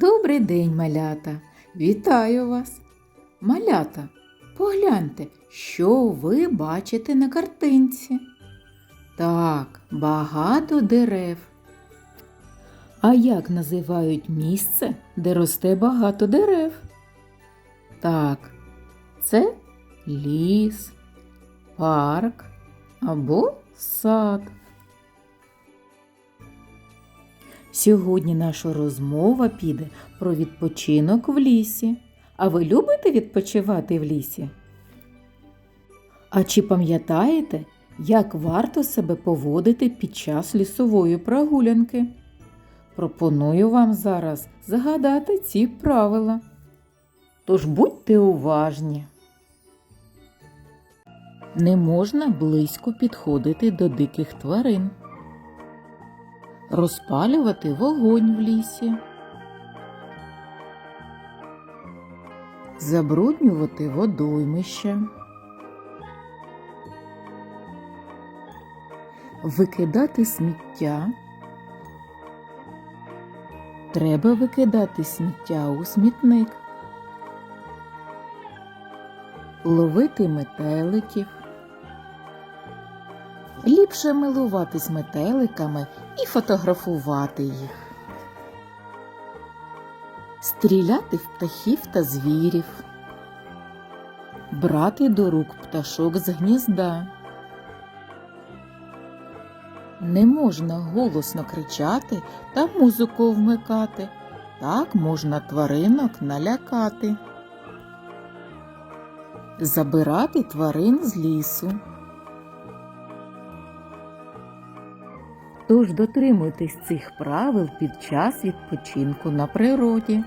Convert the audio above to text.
Добрий день, малята! Вітаю вас! Малята, погляньте, що ви бачите на картинці. Так, багато дерев. А як називають місце, де росте багато дерев? Так, це ліс, парк або сад. Сьогодні наша розмова піде про відпочинок в лісі. А ви любите відпочивати в лісі? А чи пам'ятаєте, як варто себе поводити під час лісової прогулянки? Пропоную вам зараз згадати ці правила. Тож будьте уважні. Не можна близько підходити до диких тварин розпалювати вогонь в лісі, забруднювати водоймище, викидати сміття. Треба викидати сміття у смітник, ловити метеликів. Ліпше милуватись метеликами і фотографувати їх. Стріляти в птахів та звірів. Брати до рук пташок з гнізда. Не можна голосно кричати та музику вмикати. Так можна тваринок налякати. Забирати тварин з лісу. Тож дотримуйтесь цих правил під час відпочинку на природі.